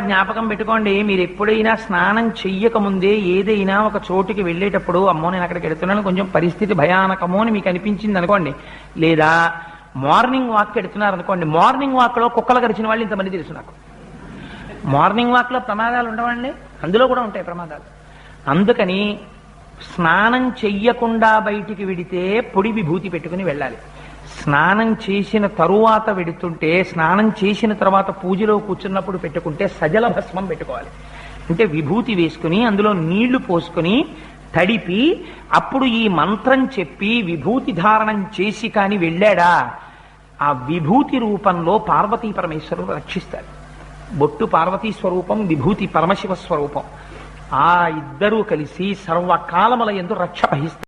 జ్ఞాపకం పెట్టుకోండి. మీరు ఎప్పుడైనా స్నానం చెయ్యకముందే ఏదైనా ఒక చోటుకి వెళ్ళేటప్పుడు అమ్మో నేను అక్కడికి వెళుతున్నాను కొంచెం పరిస్థితి భయానకమో అని మీకు అనిపించింది అనుకోండి. లేదా మార్నింగ్ వాక్ వెళుతున్నారు అనుకోండి. మార్నింగ్ వాక్లో కుక్కలు గడిచిన వాళ్ళు ఇంతమంది తెలుసు నాకు. మార్నింగ్ వాక్లో ప్రమాదాలు ఉండవండి? అందులో కూడా ఉంటాయి ప్రమాదాలు. అందుకని స్నానం చెయ్యకుండా బయటికి వెడితే పొడి విభూతి పెట్టుకుని వెళ్ళాలి. స్నానం చేసిన తరువాత వెడుతుంటే స్నానం చేసిన తర్వాత పూజలో కూర్చున్నప్పుడు పెట్టుకుంటే సజల భస్మం పెట్టుకోవాలి. అంటే విభూతి వేసుకుని అందులో నీళ్ళు పోసుకుని తడిపి అప్పుడు ఈ మంత్రం చెప్పి విభూతి ధారణం చేసి కాని వెళ్ళాడా? ఆ విభూతి రూపంలో పార్వతీ పరమేశ్వరుడు రక్షిస్తారు బొట్టు పార్వతీ స్వరూపం విభూతి పరమశివ స్వరూపం. ఆ ఇద్దరూ కలిసి సర్వకాలముల ఎందు రక్ష వహిస్తారు.